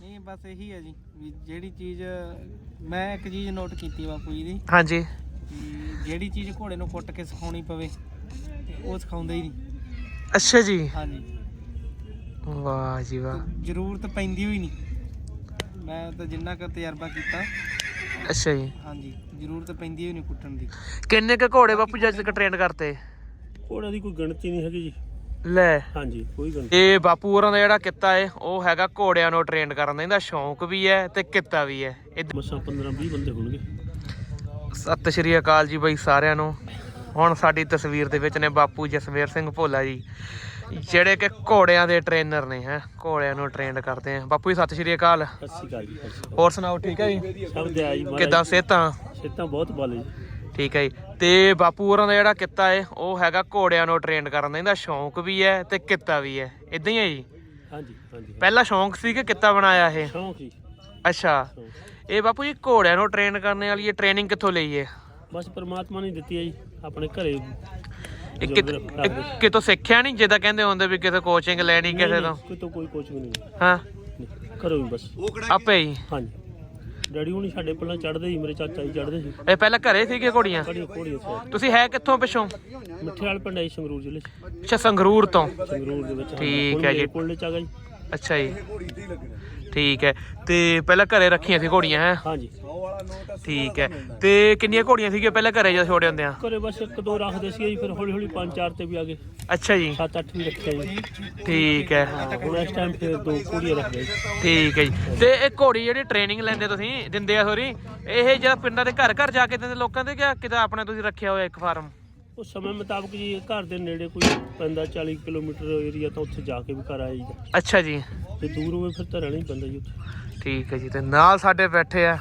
ਨਹੀਂ ਬਸ ਇਹੀ ਹੈ ਜੀ ਵੀ ਜਿਹੜੀ ਚੀਜ਼ ਮੈਂ ਇੱਕ ਚੀਜ਼ ਨੋਟ ਕੀਤੀ ਬਾਪੂ ਜੀ ਦੀ। ਹਾਂਜੀ। ਵੀ ਜਿਹੜੀ ਚੀਜ਼ ਘੋੜੇ ਨੂੰ ਕੁੱਟ ਕੇ ਸਿਖਾਉਣੀ ਪਵੇ ਤੇ ਉਹ ਸਿਖਾਉਂਦਾ ਹੀ ਨਹੀਂ। ਅੱਛਾ ਜੀ। ਹਾਂਜੀ। ਵਾਹ ਜੀ ਵਾਹ। ਜ਼ਰੂਰਤ ਪੈਂਦੀ ਹੋਈ ਨਹੀਂ। ਮੈਂ ਤਾਂ ਜਿੰਨਾ ਕੁ ਤਜਰਬਾ ਕੀਤਾ। ਅੱਛਾ ਜੀ। ਹਾਂਜੀ ਜ਼ਰੂਰਤ ਪੈਂਦੀ ਹੋਈ ਨਹੀਂ ਕੁੱਟਣ ਦੀ। ਕਿੰਨੇ ਕ ਘੋੜੇ ਬਾਪੂ ਜੱਜ ਤੱਕ ਟ੍ਰੇਨ ਕਰਤੇ? ਘੋੜਾ ਦੀ ਕੋਈ ਗਿਣਤੀ ਨਹੀਂ ਹੈਗੀ ਜੀ। ਲੈ। ਹਾਂਜੀ ਕੋਈ ਗਿਣਤੀ ਇਹ ਬਾਪੂ ਹੋਰਾਂ ਦਾ ਜਿਹੜਾ ਕਿੱਤਾ ਹੈ ਉਹ ਹੈਗਾ ਘੋੜਿਆਂ ਨੂੰ ਟ੍ਰੇਨ ਕਰਨ ਦਾ ਇਹਦਾ ਸ਼ੌਂਕ ਵੀ ਹੈ ਤੇ ਕਿੱਤਾ ਵੀ ਹੈ ਇਹ ਮਸਾਂ 15 20 ਬੰਦੇ ਹੋਣਗੇ। ਸਤਿ ਸ਼੍ਰੀ ਅਕਾਲ ਜੀ ਬਾਈ ਸਾਰਿਆਂ ਨੂੰ। ਹੁਣ ਸਾਡੀ ਤਸਵੀਰ ਦੇ ਵਿੱਚ ਨੇ ਬਾਪੂ ਜਸਵੀਰ ਸਿੰਘ ਭੋਲਾ ਜੀ ਜਿਹੜੇ ਕਿ ਘੋੜਿਆਂ ਦੇ ਟ੍ਰੇਨਰ ਨੇ ਹੈ। ਘੋੜਿਆਂ ਨੂੰ ਟ੍ਰੇਨ ਕਰਦੇ ਆ। ਬਾਪੂ ਜੀ ਸਤਿ ਸ਼੍ਰੀ ਅਕਾਲ। ਸਤਿ ਸ਼੍ਰੀ ਅਕਾਲ ਜੀ ਹੋਰ ਸੁਣਾਓ ਠੀਕ ਹੈ ਜੀ? ਅਕਾਲ ਸਭ ਦੇ ਆਈ ਕਿੱਦਾਂ ਸਿਹਤਾਂ? ਸਿੱਤਾਂ ਬਹੁਤ ਬਾਲੇ ਜੀ। ਠੀਕ ਹੈ ਜੀ। ਤੇ ਬਾਪੂ ਹੋਰਾਂ ਦਾ ਜਿਹੜਾ ਕਿੱਤਾ ਹੈ ਉਹ ਹੈਗਾ ਘੋੜਿਆਂ ਨੂੰ ਟ੍ਰੇਨ ਕਰਨ ਦਾ। ਇਹਦਾ ਸ਼ੌਂਕ ਵੀ ਹੈ ਤੇ ਕਿੱਤਾ ਵੀ ਹੈ ਇਦਾਂ ਹੀ ਹੈ ਜੀ? ਹਾਂਜੀ ਹਾਂਜੀ। ਪਹਿਲਾ ਸ਼ੌਂਕ ਸੀ ਕਿ ਕਿੱਤਾ ਬਣਾਇਆ ਇਹ? ਸ਼ੌਂਕ ਜੀ ਅੱਛਾ। ਇਹ ਬਾਪੂ ਜੀ ਘੋੜਿਆਂ ਨੂੰ ਟ੍ਰੇਨ ਕਰਨ ਵਾਲੀ ਇਹ ਟ੍ਰੇਨਿੰਗ ਕਿੱਥੋਂ ਲਈ ਹੈ ਬਸ ਪ੍ਰਮਾਤਮਾ ਨੇ ਦਿੱਤੀ ਹੈ ਜੀ ਆਪਣੇ ਘਰੇ ਇਹ ਕਿਤ- ਕਿਤੋਂ ਸਿੱਖਿਆ ਨਹੀਂ? ਜਿੱਦਾਂ ਕਹਿੰਦੇ ਹੁੰਦੇ ਵੀ ਕਿਸੇ ਕੋਚਿੰਗ ਲੈਣੀ ਕਿਸੇ ਤੋਂ ਕੋਈ ਤੋਂ। ਕੋਈ ਕੋਚਿੰਗ ਨਹੀਂ। ਹਾਂ। ਹੀ ਬਸ। ਆਪੇ ਹੀ। ਹਾਂਜੀ। ਡੈਡੀ ਹੁਣੀ ਸਾਡੇ ਪਹਿਲਾਂ ਚੜਦੇ ਸੀ ਮੇਰੇ ਚਾਚਾ ਜੀ ਚੜਦੇ ਸੀ। ਇਹ ਪਹਿਲਾਂ ਘਰੇ ਸੀਗੇ ਘੋੜੀਆਂ? ਬੜੀ ਘੋੜੀਆਂ ਸੀ ਤੁਸੀਂ ਹੈ ਕਿੱਥੋਂ ਪਿੱਛੋਂ? ਮਿੱਠੇ ਵਾਲ ਪਿੰਡ ਜੀ, ਸੰਗਰੂਰ ਜ਼ਿਲ੍ਹੇ ਚ। ਅੱਛਾ ਸੰਗਰੂਰ ਤੋਂ। ਸੰਗਰੂਰ ਦੇ ਵਿੱਚ ਠੀਕ ਹੈ ਜੀ। ਕੋਲੇ ਚ ਆ ਗਿਆ ਜੀ। ਅੱਛਾ ਜੀ। ਠੀਕ ਹੈ। ਤੇ ਪਹਿਲਾਂ ਘਰੇ ਰੱਖੀਆਂ ਸੀ ਘੋੜੀਆਂ ਹੈ? ਹਾਂਜੀ। ਠੀਕ ਹੈ। ਤੇ ਕਿੰਨੀਆਂ ਘੋੜੀਆਂ ਸੀਗੀਆਂ ਪਹਿਲਾਂ ਘਰੇ ਜਦੋਂ ਛੋੜੇ ਹੁੰਦੇ ਆ? ਘਰੇ ਬਸ ਇੱਕ ਦੋ ਰੱਖਦੇ ਸੀ ਜੀ ਫਿਰ ਹੌਲੀ ਹੌਲੀ ਪੰਜ ਚਾਰ ਤੇ ਵੀ ਆ ਗਏ। ਅੱਛਾ ਜੀ। ਸੱਤ ਅੱਠ ਵੀ ਰੱਖਿਆ ਜੀ। ਠੀਕ ਹੈ। ਹੁਣ ਇਸ ਟਾਈਮ ਫਿਰ ਦੋ ਕੁੜੀਆਂ ਰੱਖਦੇ ਜੀ। ਠੀਕ ਹੈ ਜੀ। ਤੇ ਇਹ ਘੋੜੀ ਜਿਹੜੀ ਟ੍ਰੇਨਿੰਗ ਲੈਂਦੇ ਤੁਸੀਂ ਦਿੰਦੇ ਆ ਸੋਰੀ ਇਹ ਜਿਹੜਾ ਪਿੰਡਾਂ ਦੇ ਘਰ ਘਰ ਜਾ ਕੇ ਦਿੰਦੇ ਲੋਕਾਂ ਦੇ ਕਿ ਕਿਤੇ ਆਪਣਾ ਤੁਸੀਂ ਰੱਖਿਆ ਹੋਇਆ ਇੱਕ ਫਾਰਮ ਉਹ ਸਮੇਂ ਮੁਤਾਬਕ ਜੀ ਘਰ ਦੇ ਨੇੜੇ ਕੋਈ ਪੈਂਦਾ 40 ਕਿਲੋਮੀਟਰ ਏਰੀਆ ਤਾਂ ਉੱਥੇ ਜਾ ਕੇ ਵੀ ਘਰ ਆਈ ਅੱਛਾ ਜੀ। ਜੇ ਦੂਰ ਹੋਵੇ ਫਿਰ ਤਾਂ ਰਹਿਣਾ ਹੀ ਪੈਂਦਾ ਜੀ ਉੱਥੇ। ਠੀਕ ਹੈ ਜੀ ਤੇ ਨਾਲ ਸਾਡੇ ਬੈਠੇ ਆ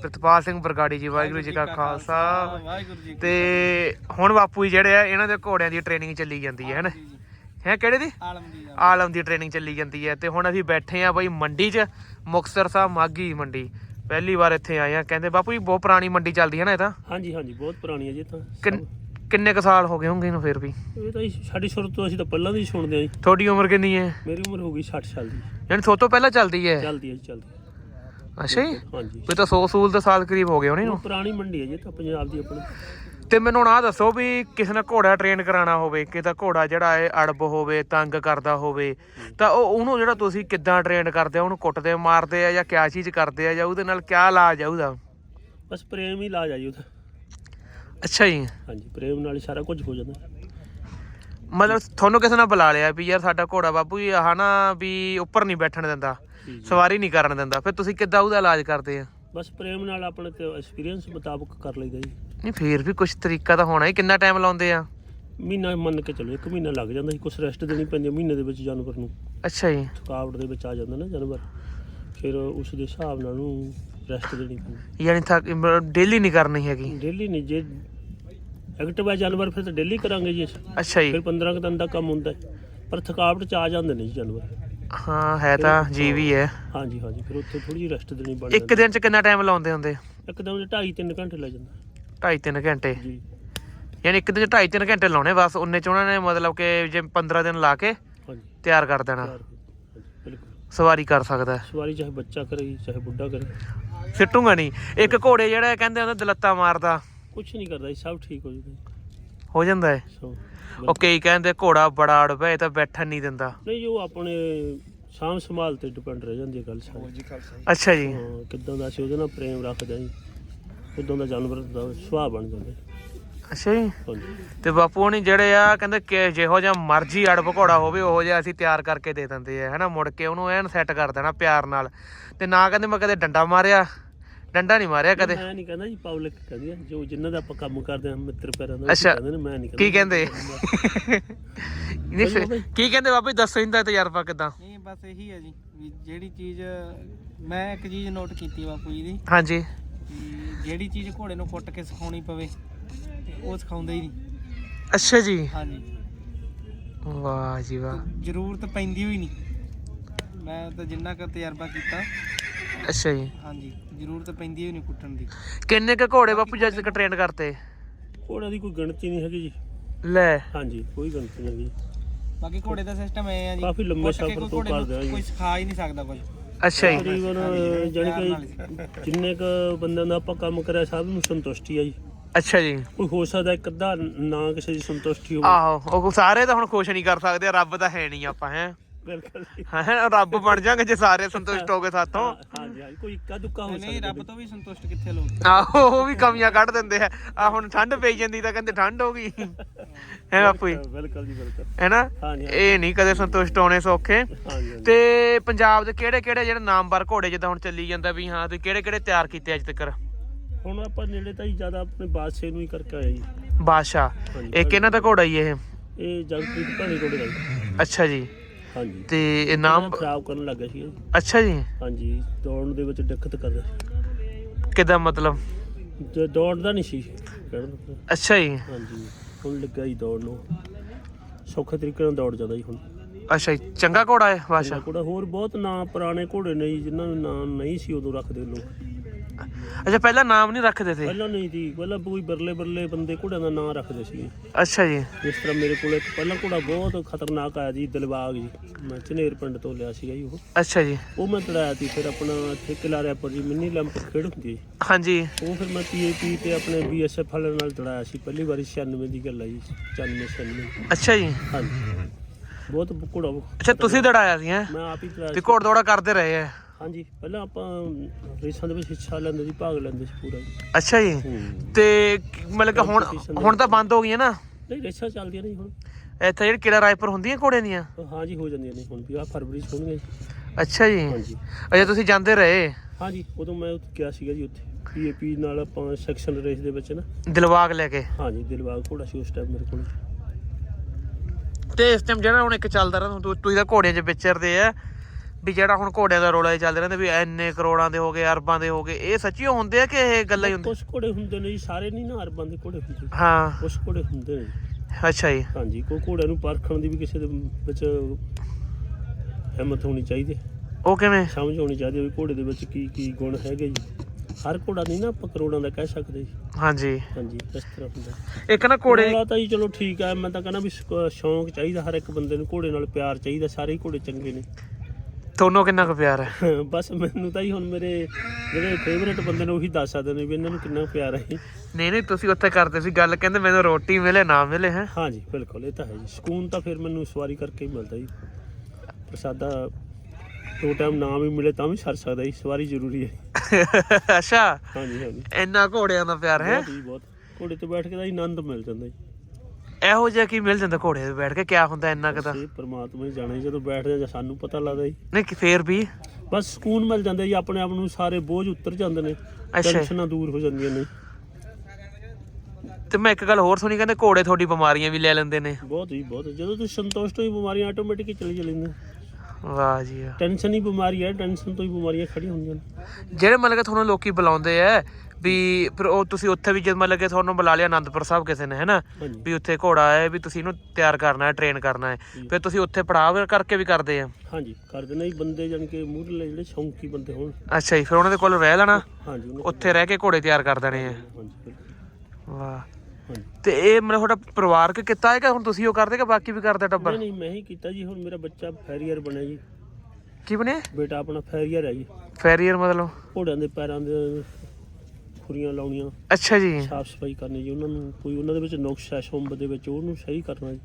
ਪ੍ਰਿਤਪਾਲ ਸਿੰਘ ਬਰਗਾੜੀ ਜੀ ਵਾਹਿਗੁਰੂ ਜੀ ਕਾ ਖਾਲਸਾ। ਵਾਹਿਗੁਰੂ ਜੀ ਤੇ ਹੁਣ ਬਾਪੂ ਜੀ ਜਿਹੜੇ ਆ ਇਹਨਾਂ ਦੇ ਘੋੜਿਆਂ ਦੀ ਟ੍ਰੇਨਿੰਗ ਚੱਲੀ ਜਾਂਦੀ ਹੈ ਹਨ ਹੈ ਕਿਹੜੇ ਦੀ? ਆਲਮ ਦੀ ਆ। ਆਲਮ ਦੀ ਟ੍ਰੇਨਿੰਗ ਚੱਲੀ ਜਾਂਦੀ ਹੈ। ਤੇ ਹੁਣ ਅਸੀਂ ਬੈਠੇ ਆ ਬਈ ਮੰਡੀ 'ਚ ਮੁਕਤਸਰ ਸਾਹਿਬ ਮਾਗੀ ਮੰਡੀ। ਪਹਿਲੀ ਵਾਰ ਇੱਥੇ ਆਏ ਆ। ਕਹਿੰਦੇ ਬਾਪੂ ਜੀ ਬਹੁਤ ਪੁਰਾਣੀ ਮੰਡੀ ਚੱਲਦੀ ਹੈ ਨਾ ਇਹ ਤਾਂ? ਹਾਂਜੀ ਹਾਂਜੀ ਬਹੁਤ ਪੁਰਾਣੀ ਹੈ ਜੀ ਇਹ ਤਾਂ। ਕਿੰਨ- ਕਿੰਨੇ ਕ ਸਾਲ ਹੋ ਗਏ ਹੋਣਗੇ ਇਹਨੂੰ ਫਿਰ ਵੀ? ਇਹ ਤਾਂ ਜੀ ਸਾਡੀ ਸ਼ੁਰੂ ਤੋਂ ਅਸੀਂ ਤਾਂ ਪਹਿਲਾਂ ਦੀ ਹੀ ਸੁਣਦੇ ਆ ਜੀ। ਤੁਹਾਡੀ ਉਮਰ ਕਿੰਨੀ ਹੈ? ਮੇਰੀ ਉਮਰ ਹੋ ਗਈ 60 ਸਾਲ ਦੀ। ਯਾਨੀ ਤੋਂ ਪਹਿਲਾਂ ਚੱਲਦੀ ਹੈ? ਚੱਲਦੀ ਹੈ ਜੀ ਚੱਲਦੀ ਹੈ। ਅੱਛਾ ਜੀ। ਹਾਂਜੀ। ਵੀ ਤਾਂ 100 ਸੂਲ ਦੇ ਸਾਲ ਕਰੀਬ ਹੋ ਗਏ ਹੋਣੇ ਉਹ ਨੂੰ ਪੁਰਾਣੀ ਮੰਡੀ ਹੈ ਜੀ ਇਹ ਤਾਂ ਪੰਜਾਬ ਦੀ ਆਪਣੀ। ਤੇ ਮੈਨੂੰ ਹੁਣ ਆਹ ਦੱਸੋ ਵੀ ਕਿਸੇ ਨੇ ਘੋੜਾ ਟ੍ਰੇਨ ਕਰਾਉਣਾ ਹੋਵੇ ਕਿ ਤਾਂ ਘੋੜਾ ਜਿਹੜਾ ਹੈ ਅੜਬ ਹੋਵੇ ਤੰਗ ਕਰਦਾ ਹੋਵੇ ਤਾਂ ਉਹ ਉਹਨੂੰ ਜਿਹੜਾ ਤੁਸੀਂ ਕਿੱਦਾਂ ਟ੍ਰੇਨ ਕਰਦੇ ਹੋ ਉਹਨੂੰ ਕੁੱਟਦੇ ਮਾਰਦੇ ਆ ਜਾਂ ਕਿਆ ਚੀਜ਼ ਕਰਦੇ ਆ ਜਾਂ ਉਹਦੇ ਨਾਲ ਕਿਆ ਇਲਾਜ ਆ ਉਹਦਾ? ਬਸ ਪ੍ਰੇਮ ਹੀ ਇਲਾਜ ਆ ਜੀ ਉਹਦਾ। ਅੱਛਾ ਜੀ। ਹਾਂਜੀ ਪ੍ਰੇਮ ਨਾਲ ਹੀ ਸਾਰਾ ਕੁਝ ਹੋ ਜਾਂਦਾ। ਮਤਲਬ ਤੁਹਾਨੂੰ ਕਿਸੇ ਨੇ ਬੁਲਾ ਲਿਆ ਵੀ ਯਾਰ ਸਾਡਾ ਘੋੜਾ ਬਾਪੂ ਜੀ ਆਹ ਨਾ ਵੀ ਉੱਪਰ ਨਹੀਂ ਬੈਠਣ ਦਿੰਦਾ ਜੀ, ਜੀ। ਸਵਾਰੀ ਨਹੀਂ ਕਰਨ ਦਿੰਦਾ ਫਿਰ ਤੁਸੀਂ ਕਿੱਦਾਂ ਉਹਦਾ ਇਲਾਜ ਕਰਦੇ ਆ? ਬਸ ਪ੍ਰੇਮ ਨਾਲ ਆਪਣੇ ਤੇ ਐਕਸਪੀਰੀਅੰਸ ਮੁਤਾਬਕ ਕਰ ਲਈਦਾ ਜੀ। ਨਹੀਂ ਫੇਰ ਵੀ ਕੁਝ ਤਰੀਕਾ ਤਾਂ ਹੋਣਾ ਹੀ ਕਿੰਨਾ ਟਾਈਮ ਲਾਉਂਦੇ ਆ? ਮਹੀਨਾ ਮੰਨ ਕੇ ਚਲੋ ਇੱਕ ਮਹੀਨਾ ਲੱਗ ਜਾਂਦਾ ਸੀ ਕੁਝ ਰੈਸਟ ਦੇਣੀ ਪੈਂਦੀ ਹੈ ਮਹੀਨੇ ਦੇ ਵਿੱਚ ਜਾਨਵਰ ਨੂੰ। ਅੱਛਾ ਜੀ। ਥਕਾਵਟ ਦੇ ਵਿੱਚ ਆ ਜਾਂਦਾ ਨਾ ਜਾਨਵਰ। ਫਿਰ ਉਸ ਦੇ ਹਿਸਾਬ ਨਾਲ ਉਹਨੂੰ ਰੈਸਟ ਦੇਣੀ ਪੈਂਦੀ। ਯਾਨੀ ਥੱਕ ਡੇਲੀ ਨਹੀਂ ਕਰਨੀ ਹੈਗੀ? ਡੇਲੀ ਨਹੀਂ ਜੇ ਐਕਟਿਵ ਹੈ ਜਾਨਵਰ ਫਿਰ ਤਾਂ ਡੇਲੀ ਕਰਾਂਗੇ ਜੀ ਅਸੀਂ। ਅੱਛਾ ਜੀ। ਫਿਰ 15 ਕੁ ਦਿਨ ਦਾ ਕੰਮ ਹੁੰਦਾ ਹੈ। ਪਰ ਥਕਾਵਟ ਚ ਆ ਜਾਂਦੇ ਨੇ ਜੀ ਜਾਨਵਰ। ਹਾਂ ਹੈ ਤਾਂ ਜੀਵ ਹੀ ਹੈ। ਹਾਂਜੀ ਹਾਂਜੀ ਫਿਰ ਉੱਥੇ ਥੋੜੀ ਜਿਹੀ ਰੈਸਟ ਦੇਣੀ ਬਣ ਇੱਕ ਦਿਨ ਚ ਕਿੰਨਾ ਟਾਈਮ ਲਾਉਂਦੇ ਹੁੰਦੇ? ਇੱਕਦਮ 2.5 3 ਘੰਟੇ ਲੱਗ ਜਾਂਦਾ। 2.5 3 ਘੰਟੇ? ਜੀ। ਯਾਨੀ ਇੱਕ ਦਿਨ ਚ 2.5 3 ਘੰਟੇ ਲਾਉਣੇ ਬਸ ਉਹਨੇ ਚ ਉਹਨਾਂ ਨੇ ਮਤਲਬ ਕਿ ਜੇ 15 ਦਿਨ ਲਾ ਕੇ ਹਾਂਜੀ। ਤਿਆਰ ਕਰ ਦੇਣਾ। ਤਿਆਰ ਹੋ- ਹਾਂਜੀ, ਬਿਲਕੁਲ। ਸਵਾਰੀ ਕਰ ਸਕਦਾ। ਹੈ। ਸਵਾਰੀ ਚਾਹੇ ਬੱਚਾ ਕਰੇ ਚਾਹੇ ਬੁੱਢਾ ਕਰੇ। ਸਿੱਟੂਗਾ ਨਹੀਂ। ਇੱਕ ਘੋੜੇ ਜਿਹੜਾ ਕਹਿੰਦੇ ਉਹਦਾ ਦਲੱਤਾ ਮਾਰਦਾ। ਕੁਝ ਨਹੀਂ ਕਰਦਾ ਜੀ ਸਭ ਠੀਕ ਹੋ ਜਾਂਦਾ ਹੋ ਜਾਂਦਾ ਹੈ? ਸੋ ਉਹ ਕਈ ਕਹਿੰਦੇ ਘੋੜਾ ਬੜਾ ਅੜਬਾ ਇਹ ਤਾਂ ਬੈਠਣ ਨਹੀਂ ਦਿੰਦਾ। ਨਹੀਂ ਜੋ ਆਪਣੇ ਸਾਂਭ ਸੰਭਾਲ ਤੇ ਡਿਪੈਂਡ ਰਹਿ ਜਾਂਦੀ ਹੈ ਗੱਲ ਸਾਰੀ। ਅੱਛਾ ਜੀ। ਹਾਂ ਕਿੱਦਾਂ ਦਾ ਅਸੀਂ ਉਹਦੇ ਨਾਲ ਪ੍ਰੇਮ ਰੱਖਦੇ ਹਾਂ ਜੀ। ਉਦੋਂ ਦਾ ਜਾਨਵਰ ਦਾ ਸੁਭਾਅ ਬਣ ਜਾਂਦਾ ਜੀ। ਅੱਛਾ ਜੀ। ਹਾਂਜੀ। ਤੇ ਬਾਪੂ ਹਣੀ ਜਿਹੜੇ ਆ ਕਹਿੰਦੇ ਕਿ ਜਿਹੋ ਜਿਹਾ ਮਰਜ਼ੀ ਅੜਬ ਘੋੜਾ ਹੋਵੇ ਉਹੋ ਜਿਹਾ ਅਸੀਂ ਤਿਆਰ ਕਰਕੇ ਦੇ ਦਿੰਦੇ ਆ ਹੈਨਾ? ਮੁੜ ਕੇ ਉਹਨੂੰ ਐਨ ਸੈੱਟ ਕਰ ਦੇਣਾ ਪਿਆਰ ਨਾਲ। ਤੇ ਨਾ ਕਹਿੰਦੇ ਮੈਂ ਕਦੇ ਡੰਡਾ ਮਾਰਿਆ ਡੰਡਾ ਨਹੀਂ ਮਾਰਿਆ ਕਦੇ? ਮੈਂ ਨਹੀਂ ਕਹਿੰਦਾ ਜੀ ਪਬਲਿਕ ਕਹਿੰਦੀ ਆ ਜੋ ਜਿੰਨਾਂ ਦਾ ਆਪਾਂ ਕੰਮ ਕਰਦੇ ਹਾਂ ਮਿੱਤਰ ਪੈਰਾਂ ਦਾ ਉਹ ਅੱਛਾ। ਕਹਿੰਦੇ ਨੇ ਮੈਂ ਨਹੀਂ ਕੀ ਕਹਿੰਦੇ ਨਹੀਂ ਫਿਰ- ਜੀ। ਕੀ ਕਹਿੰਦੇ ਬਾਬੇ ਦੱਸੋ ਇਹਦਾ ਤਜਰਬਾ ਕਿਦਾਂ? ਨਹੀਂ ਬਸ ਇਹੀ ਹੈ ਜੀ ਵੀ ਜਿਹੜੀ ਚੀਜ਼ ਮੈਂ ਇੱਕ ਚੀਜ਼ ਨੋਟ ਕੀਤੀ ਬਾਪੂ ਜੀ ਦੀ ਹਾਂਜੀ। ਵੀ ਜਿਹੜੀ ਚੀਜ਼ ਘੋੜੇ ਨੂੰ ਕੁੱਟ ਕੇ ਸਿਖਾਉਣੀ ਪਵੇ ਤੇ ਉਹ ਸਿਖਾਉਂਦਾ ਹੀ ਨਹੀਂ। ਅੱਛਾ ਜੀ। ਹਾਂਜੀ। ਵਾਹ ਜੀ ਵਾਹ। ਜ਼ਰੂਰਤ ਪੈਂਦੀ ਹੋਈ ਨਹੀਂ। ਮੈਂ ਤਾਂ ਜਿੰਨਾ ਕੁ ਤਜਰਬਾ ਕੀਤਾ ਅੱਛਾ ਜੀ। ਹਾਂਜੀ ਜ਼ਰੂਰਤ ਪੈਂਦੀ ਹੋਈ ਨਹੀਂ ਕੁੱਟਣ ਦੀ। ਕਿੰਨੇ ਕ ਘੋੜੇ ਬਾਪੂ ਜੱਜ ਤੱਕ ਟ੍ਰੇਨ ਕਰਤੇ? ਘੋੜਾ ਦੀ ਕੋਈ ਗਿਣਤੀ ਨਹੀਂ ਹੈਗੀ ਜੀ। ਲੈ। ਹਾਂਜੀ ਕੋਈ ਗਿਣਤੀ ਨਹੀਂ ਹੈਗੀ। ਬਾਕੀ ਘੋੜੇ ਦਾ ਸਿਸਟਮ ਐ ਆ ਜੀ ਕਾਫੀ ਲੰਮੇ ਸਫ਼ਰ ਤੋਂ ਕਰਦੇ ਆ ਜੀ। ਕੋਈ ਸਿਖਾ ਹੀ ਨਹੀਂ ਸਕਦਾ ਕੁਝ ਅੱਛਾ ਜੀ। ਤਕਰੀਬਨ ਜਾਣੀ ਕਿ ਜਿੰਨੇ ਕ ਬੰਦਿਆਂ ਦਾ ਆਪਾਂ ਕੰਮ ਕਰਿਆ ਸਭ ਨੂੰ ਸੰਤੁਸ਼ਟੀ ਆ ਜੀ। ਅੱਛਾ ਜੀ। ਕੋਈ ਹੋ ਸਕਦਾ ਇੱਕ ਅੱਧਾ ਨਾ ਕਿਸੇ ਦੀ ਸੰਤੁਸ਼ਟੀ ਹੋਵੇ। ਆਹੋ ਉਹ ਸਾਰੇ ਤਾਂ ਹੁਣ ਖੁਸ਼ ਨਹੀਂ ਕਰ ਸਕਦੇ ਰੱਬ ਤਾਂ ਹੈ ਨਹੀਂ ਆਪਾਂ ਹੈ। ਬਿਲਕੁਲ। ਹੈ ਰੱਬ ਬਣ ਜਾਾਂਗੇ ਜੇ ਸਾਰੇ ਸੰਤੁਸ਼ਟ ਹੋ ਗਏ ਸਾਥੋਂ। ਹਾਂਜੀ ਹਾਂਜੀ ਕੋਈ ਇੱਕਾ ਦੁੱਕਾ ਹੋ ਨਹੀਂ ਰੱਬ ਤੋਂ ਵੀ ਸੰਤੁਸ਼ਟ ਕਿੱਥੇ ਲੋਕ? ਆਹੋ ਉਹ ਵੀ ਕਮੀਆਂ ਕੱਢ ਦਿੰਦੇ ਆ। ਆ ਹੁਣ ਠੰਡ ਪਈ ਜਾਂਦੀ ਤਾਂ ਕਹਿੰਦੇ ਠੰਡ ਹੋ ਗਈ। ਹੈ ਬਾਪੂ ਜੀ ਬਿਲਕੁਲ ਜੀ ਬਿਲਕੁਲ। ਹੈ ਨਾ? ਹਾਂਜੀ ਇਹ ਨਹੀਂ ਕਦੇ ਸੰਤੁਸ਼ਟ ਹੋਣੇ ਸੌਖੇ। ਤੇ ਪੰਜਾਬ ਦੇ ਕਿਹੜੇ ਕਿਹੜੇ ਜਿਹੜੇ ਨਾਮਵਰ ਘੋੜੇ ਜਿੱਦਾਂ ਹੁਣ ਚੱਲੀ ਜਾਂਦਾ ਵੀ ਹਾਂ ਤੁਸੀਂ ਕਿਹੜੇ ਕਿਹੜੇ ਤਿਆਰ ਕੀਤੇ ਅੱਜ ਤੱਕ ਹੁਣ ਆਪਾਂ ਨੇੜੇ ਤਾਂ ਹੀ ਜ਼ਿਆਦਾ ਆਪਣੇ ਬਾਦਸ਼ਾਹ ਨੂੰ ਹੀ ਕਰਕੇ ਆਏ ਜੀ। ਬਾਦਸ਼ਾਹ। ਇਹ ਕਿਹਨਾਂ ਦਾ ਘੋੜਾ ਹੀ ਇਹ। ਇਹ ਜਗਪ੍ਰੀਤ ਭਾਣੀ ਕੋਲ ਦਾ। ਅੱਛਾ ਜੀ। ਹਾਂਜੀ। ਤੇ ਇਹ ਨਾਮ ਖਰਾਬ ਕਰਨ ਲੱਗਾ ਸੀ ਅੱਛਾ ਜੀ। ਹਾਂਜੀ ਦੌੜਨ ਦੇ ਵਿੱਚ ਦਿੱਕਤ ਕਰਦਾ ਸੀ। ਕਿਦਾਂ ਮਤਲਬ? ਦੌੜਦਾ ਨਹੀਂ ਸੀ। ਅੱਛਾ ਜੀ। ਹਾਂਜੀ ਹੁਣ ਲੱਗਾ ਜੀ ਦੌੜ ਨੂੰ। ਸੌਖੇ ਤਰੀਕੇ ਨਾਲ ਦੌੜ ਜਾਂਦਾ ਜੀ ਹੁਣ। ਅੱਛਾ ਚੰਗਾ ਘੋੜਾ ਹੈ ਬਾਦਸ਼ਾਹ ਘੋੜਾ ਹੋਰ ਬਹੁਤ ਨਾਂ ਪੁਰਾਣੇ ਘੋੜੇ ਨੇ ਜਿਨ੍ਹਾਂ ਨੂੰ ਨਾਂ ਨਹੀਂ ਸੀ ਉਦੋਂ ਰੱਖਦੇ ਲੋਕ। ਅੱਛਾ ਪਹਿਲਾਂ ਨਾਮ ਨਹੀਂ ਰੱਖਦੇ ਸੀ? ਪਹਿਲਾਂ ਨਹੀਂ ਸੀ ਪਹਿਲਾਂ ਕੋਈ ਬਰਲੇ ਬਰਲੇ ਬੰਦੇ ਘੋੜਿਆਂ ਦਾ ਨਾਂ ਰੱਖਦੇ ਸੀ ਅੱਛਾ ਜੀ। ਜਿਸ ਤਰ੍ਹਾਂ ਮੇਰੇ ਕੋਲ ਇੱਕ ਪਹਿਲਾਂ ਘੋੜਾ ਬਹੁਤ ਖਤਰਨਾਕ ਆਇਆ ਜੀ ਦਿਲਬਾਗ ਜੀ। ਮੈਂ ਝਨੇਰ ਪਿੰਡ ਤੋਂ ਲਿਆ ਸੀਗਾ ਜੀ ਉਹ। ਅੱਛਾ ਜੀ। ਉਹ ਮੈਂ ਚੜਾਇਆ ਸੀ ਫਿਰ ਆਪਣਾ ਇੱਥੇ ਕਿਲਾ ਰਿਆਪੁਰ ਜੀ ਮਿੰਨੀ ਲੈਂਪ ਖੇਡ ਹੁੰਦੀ। ਹਾਂਜੀ। ਉਹ ਫਿਰ ਮੈਂ ਪੀਏਪੀ ਤੇ ਆਪਣੇ ਬੀਐਸਐਫ ਵਾਲਿਆਂ ਨਾਲ ਚੜਾਇਆ ਸੀ ਪਹਿਲੀ ਵਾਰੀ 96 ਦੀ ਗੱਲ ਆ ਜੀ 95 96 ਅੱਛਾ ਜੀ। ਹਾਂਜੀ। ਬਹੁਤ ਘੋੜਾ ਅੱਛਾ ਤੁਸੀਂ ਦੜਾਇਆ ਸੀ ਹੈ? ਮੈਂ ਆਪ ਹੀ ਚੜਾਇਆ ਤੇ। ਘੋੜ ਦੌੜਾ ਕਰਦੇ ਰਹੇ ਹੈ ਹਾਂਜੀ ਪਹਿਲਾਂ ਆਪਾਂ ਰੇਸਾਂ ਦੇ ਵਿੱਚ ਹਿੱਸਾ ਲੈਂਦੇ ਸੀ ਭਾਗ ਲੈਂਦੇ ਸੀ ਪੂਰਾ ਅੱਛਾ ਜੀ। ਤੇ ਕੀ- ਮਤਲਬ ਕਿ ਹੁਣ ਹੁਣ ਤਾਂ ਬੰਦ ਹੋ ਗਈਆਂ ਨਾ? ਨਹੀਂ ਰੇਸਾਂ ਚੱਲਦੀਆਂ ਨਹੀਂ ਹੁਣ। ਇੱਥੇ ਜਿਹੜੀ ਕਿਲਾ ਰਾਏਪੁਰ ਹੁੰਦੀਆਂ ਘੋੜੇ ਦੀਆਂ? ਹਾਂਜੀ ਹੋ ਜਾਂਦੀਆਂ ਨੇ ਹੁਣ ਵੀ ਆ ਫਰਵਰੀ ਚ ਹੋਣਗੀਆਂ ਜੀ। ਅੱਛਾ ਜੀ। ਹਾਂਜੀ। ਅੱਛਾ ਤੁਸੀਂ ਜਾਂਦੇ ਰਹੇ? ਹਾਂਜੀ ਉਦੋਂ ਮੈਂ ਉੱਥੇ ਗਿਆ ਸੀਗਾ ਜੀ ਉੱਥੇ। ਪੀਏਪੀ ਨਾਲ ਆਪਾਂ ਸੈਕਸ਼ਨ ਰੇਸ ਦੇ ਵਿੱਚ ਨਾ। ਦਿਲਬਾਗ ਲੈ ਕੇ? ਹਾਂਜੀ ਦਿਲਬਾਗ ਘੋੜਾ ਸੀ ਉਸ ਟਾਈਮ ਮੇਰੇ ਕੋਲ। ਤੇ ਇਸ ਟਾਈਮ ਜਿਹੜਾ ਹੁਣ ਇੱਕ ਚੱਲਦਾ ਰਹਿੰਦਾ ਤੁ- ਤੁਸੀਂ ਤਾਂ ਘੋੜਿਆਂ 'ਚ ਵਿਚਰਦੇ ਆ। ਵੀ ਜਿਹੜਾ ਹੁਣ ਘੋੜਿਆਂ ਦਾ ਰੋਲਾ ਚੱਲਦਾ ਰਹਿੰਦਾ ਵੀ ਇੰਨੇ ਕਰੋੜਾਂ ਦੇ ਹੋ ਗਏ ਅਰਬਾਂ ਦੇ ਹੋ ਗਏ ਇਹ ਸੱਚੀ ਹੁੰਦੇ ਆ ਕਿ ਇਹ ਗੱਲਾਂ ਹੀ ਹੁੰਦੀਆਂ? ਕੁਝ ਘੋੜੇ ਹੁੰਦੇ ਨੇ ਜੀ ਸਾਰੇ ਨਹੀਂ ਨਾ ਅਰਬਾਂ ਦੇ ਘੋੜੇ ਹੁੰਦੇ। ਹਾਂ। ਕੁਝ ਘੋੜੇ ਹੁੰਦੇ ਨੇ। ਅੱਛਾ ਜੀ। ਹਾਂਜੀ ਕੋਈ ਘੋੜਿਆਂ ਨੂੰ ਪਰਖਣ ਦੀ ਵੀ ਕਿਸੇ ਦੇ ਵਿੱਚ ਹਿੰਮਤ ਹੋਣੀ ਚਾਹੀਦੀ। ਉਹ ਕਿਵੇਂ? ਸਮਝ ਹੋਣੀ ਚਾਹੀਦੀ ਵੀ ਘੋੜੇ ਦੇ ਵਿੱਚ ਕੀ ਕੀ ਗੁਣ ਹੈਗੇ ਜੀ। ਹਰ ਘੋੜਾ ਨਹੀਂ ਨਾ ਆਪਾਂ ਕਰੋੜਾਂ ਦਾ ਕਹਿ ਸਕਦੇ ਜੀ। ਹਾਂਜੀ। ਹਾਂਜੀ ਇਸ ਤਰ੍ਹਾਂ ਹੁੰਦਾ। ਇੱਕ ਨਾ ਘੋੜੇ ਘੋੜਾ ਤਾਂ ਜੀ ਚਲੋ ਠੀਕ ਹੈ ਮੈਂ ਤਾਂ ਕਹਿੰਦਾ ਵੀ ਸ਼ੌਂਕ ਚਾਹੀਦਾ ਹਰ ਇੱਕ ਬੰਦੇ ਨੂੰ ਘੋੜੇ ਨਾਲ ਪਿਆਰ ਚਾਹੀਦਾ ਸਾਰੇ ਹੀ ਘੋੜੇ ਚੰਗੇ ਨੇ। ਤੁਹਾਨੂੰ ਕਿੰਨਾ ਕੁ ਪਿਆਰ ਹੈ? ਬਸ ਮੈਨੂੰ ਤਾਂ ਹੀ ਹੁਣ ਮੇਰੇ ਜਿਹੜੇ ਫੇਵਰੇਟ ਬੰਦੇ ਨੇ ਉਹੀ ਦੱਸ ਸਕਦੇ ਨੇ ਵੀ ਇਹਨਾਂ ਨੂੰ ਕਿੰਨਾ ਪਿਆਰ ਹੈ ਨਹੀਂ ਨਹੀਂ ਤੁਸੀਂ ਉੱਥੇ ਕਰਦੇ ਸੀ ਗੱਲ ਕਹਿੰਦੇ ਮੈਨੂੰ ਰੋਟੀ ਮਿਲੇ ਨਾ ਮਿਲੇ ਹੈ? ਹਾਂਜੀ ਬਿਲਕੁਲ ਇਹ ਤਾਂ ਹੈ ਜੀ। ਸਕੂਨ ਤਾਂ ਫਿਰ ਮੈਨੂੰ ਸਵਾਰੀ ਕਰਕੇ ਹੀ ਮਿਲਦਾ ਜੀ। ਪ੍ਰਸਾਦਾ ਦੋ ਟਾਈਮ ਨਾ ਵੀ ਮਿਲੇ ਤਾਂ ਵੀ ਸਰ ਸਕਦਾ ਜੀ ਸਵਾਰੀ ਜ਼ਰੂਰੀ ਹੈ। ਅੱਛਾ। ਹਾਂਜੀ ਹਾਂਜੀ ਇੰਨਾ ਘੋੜਿਆਂ ਦਾ ਪਿਆਰ ਹੈ? ਬਹੁਤ ਜੀ ਬਹੁਤ। ਘੋੜੇ ਤੇ ਬੈਠ ਕੇ ਤਾਂ ਆਨੰਦ ਮਿਲ ਜਾਂਦਾ ਜੀ। ਇਹੋ ਜਿਹਾ ਕੀ ਮਿਲ ਜਾਂਦਾ ਘੋੜੇ ਤੇ ਬੈਠ ਕੇ? ਕਿਆ ਹੁੰਦਾ ਇੰਨਾ ਕੁ ਤਾਂ? ਇਹ ਪ੍ਰਮਾਤਮਾ ਹੀ ਜਾਣੇ ਜਦੋਂ ਬੈਠਦੇ ਜਾਂ ਸਾਨੂੰ ਪਤਾ ਲੱਗਦਾ ਜੀ। ਨਹੀਂ ਕਿ ਫੇਰ ਵੀ? ਬਸ ਸਕੂਨ ਮਿਲ ਜਾਂਦਾ ਜੀ ਆਪਣੇ ਆਪ ਨੂੰ ਸਾਰੇ ਬੋਝ ਉਤਰ ਜਾਂਦੇ ਨੇ ਅੱਛਾ। ਟੈਨਸ਼ਨਾਂ ਦੂਰ ਹੋ ਜਾਂਦੀਆਂ ਨੇ। ਤੇ ਮੈਂ ਇੱਕ ਗੱਲ ਹੋਰ ਸੁਣੀ ਕਹਿੰਦੇ ਘੋੜੇ ਤੁਹਾਡੀ ਬਿਮਾਰੀਆਂ ਵੀ ਲੈ ਲੈਂਦੇ ਨੇ। ਬਹੁਤ ਹੀ ਬਹੁਤ। ਜਦੋਂ ਤੁਸੀਂ ਸੰਤੁਸ਼ਟ ਹੋਈ ਬਿਮਾਰੀਆਂ ਆਟੋਮੈਟਿਕ ਹੀ ਚਲੀ ਜਾਂਦੀਆਂ ਵਾਹ ਜੀ ਵਾਹ। ਟੈਨਸ਼ਨ ਹੀ ਬਿਮਾਰੀ ਹੈ ਟੈਨਸ਼ਨ ਤੋਂ ਹੀ ਬਿਮਾਰੀਆਂ ਖੜੀਆਂ ਹੁੰਦੀਆਂ ਨੇ। ਜਿਹੜੇ ਮਤਲਬ ਕਿ ਤੁਹਾਨੂੰ ਲੋਕੀ ਬੁਲਾਉਂਦੇ ਆ ਵੀ ਫਿਰ ਉਹ ਤੁਸੀਂ ਉੱਥੇ ਵੀ ਜਦ ਮਤਲਬ ਕਿ ਤੁਹਾਨੂੰ ਬੁਲਾ ਲਿਆ ਆਨੰਦਪੁਰ ਸਾਹਿਬ ਕਿਸੇ ਨੇ ਹੈਨਾ? ਵੀ ਉੱਥੇ ਘੋੜਾ ਹੈ ਵੀ ਤੁਸੀਂ ਇਹਨੂੰ ਤਿਆਰ ਕਰਨਾ ਹੈ ਟ੍ਰੇਨ ਕਰਨਾ ਹੈ। ਫਿਰ ਤੁਸੀਂ ਉੱਥੇ ਪੜਾਅ ਕਰਕੇ ਵੀ ਕਰਦੇ ਆ? ਹਾਂਜੀ ਕਰਦੇ ਨੇ ਬੰਦੇ ਜਾਣ ਕੇ ਮੂਹਰਲੇ ਜਿਹੜੇ ਸ਼ੌਂਕੀ ਬੰਦੇ ਹੋਣ। ਅੱਛਾ ਜੀ ਫਿਰ ਉਹਨਾਂ ਦੇ ਕੋਲ ਰਹਿ ਲੈਣਾ? ਹਾਂਜੀ ਉਹਨਾਂ ਉੱਥੇ ਰਹਿ ਕੇ ਘੋੜੇ ਤਿਆਰ ਕਰ ਦੇਣੇ ਆ। ਵਾਹ। ਤੇ ਇਹ ਮਤਲਬ ਤੁਹਾਡਾ ਪਰਿਵਾਰਕ ਕਿੱਤਾ ਹੈ ਕਿ ਹੁਣ ਤੁਸੀਂ ਉਹ ਕਰਦੇ ਕਿ ਬਾਕੀ ਵੀ ਕਰਦੇ ਟੱਬਰ? ਨਹੀਂ ਨਹੀਂ ਮੈਂ ਹੀ ਕੀਤਾ ਜੀ ਹੁਣ ਮੇਰਾ ਬੱਚਾ ਫੈਰੀਅਰ ਬਣਿਆ ਜੀ। ਕੀ ਬਣੇ ਬੇਟਾ ਆਪਣਾ ਫੈਰੀਅਰ ਹੈ ਜੀ। ਫੈਰੀਅਰ ਮਤਲਬ? ਘੋੜਿਆਂ ਦੇ ਪੈਰਾਂ ਦੇ ਖੁਰੀਆਂ ਲਾਉਣੀਆਂ ਅੱਛਾ ਜੀ। ਸਾਫ਼ ਸਫ਼ਾਈ ਕਰਨੀ ਜੀ ਉਹਨਾਂ ਨੂੰ ਕੋਈ ਉਹਨਾਂ ਦੇ ਵਿੱਚ ਨੁਕਸ ਹੈ ਸੁੰਬ ਦੇ ਵਿੱਚ ਉਹਨੂੰ ਸਹੀ ਕਰਨਾ ਜੀ।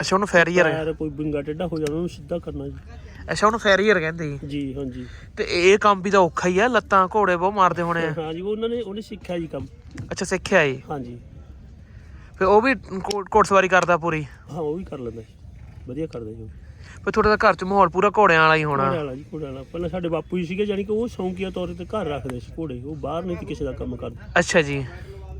ਅੱਛਾ ਉਹਨੂੰ ਫੈਰੀਅਰ ਹੈ ਪੈਰ ਕੋਈ ਬਿੰਗਾ ਟੇਢਾ ਹੋ ਜਾਣਾ ਉਹਨੂੰ ਸਿੱਧਾ ਕਰਨਾ ਜੀ। ਅੱਛਾ ਉਹਨੂੰ ਫੈਰੀਅਰ ਕਹਿੰਦੇ ਜੀ। ਜੀ ਹਾਂਜੀ। ਤੇ ਇਹ ਕੰਮ ਵੀ ਤਾਂ ਔਖਾ ਹੀ ਆ ਲੱਤਾਂ ਘੋੜੇ ਬਹੁਤ ਮਾਰਦੇ ਹੋਣੇ ਆ। ਹਾਂ ਜੀ ਉਹਨਾਂ ਨੇ ਉਹਨੇ ਸਿੱਖਿਆ ਜੀ ਕੰਮ। ਅੱਛਾ ਸਿੱਖਿਆ ਜੀ। ਹਾਂਜੀ। ਫਿਰ ਉਹ ਵੀ ਘੋ- ਘੋੜਸਵਾਰੀ ਕਰਦਾ ਪੂਰੀ? ਹਾਂ ਉਹ ਵੀ ਕਰ ਲੈਂਦਾ ਜੀ। ਵਧੀਆ ਕਰਦਾ ਜੀ ਉਹ। ਫਿਰ ਤੁਹਾਡੇ ਦਾ ਘਰ ਚ ਮਾਹੌਲ ਪੂਰਾ ਘੋੜਿਆਂ ਵਾਲਾ ਹੀ ਹੋਣਾ। ਘੋੜੇ ਵਾਲਾ ਜੀ ਘੋੜੇ ਵਾਲਾ। ਪਹਿਲਾਂ ਸਾਡੇ ਬਾਪੂ ਜੀ ਸੀਗੇ ਜਾਨੀ ਕਿ ਉਹ ਸ਼ੌਂਕੀਆ ਤੌਰ ਤੇ ਘਰ ਰੱਖਦੇ ਸੀ ਘੋੜੇ। ਉਹ ਬਾਹਰ ਨਹੀਂ ਸੀ ਕਿਸੇ ਦਾ ਕੰਮ ਕਰਦੇ। ਅੱਛਾ ਜੀ।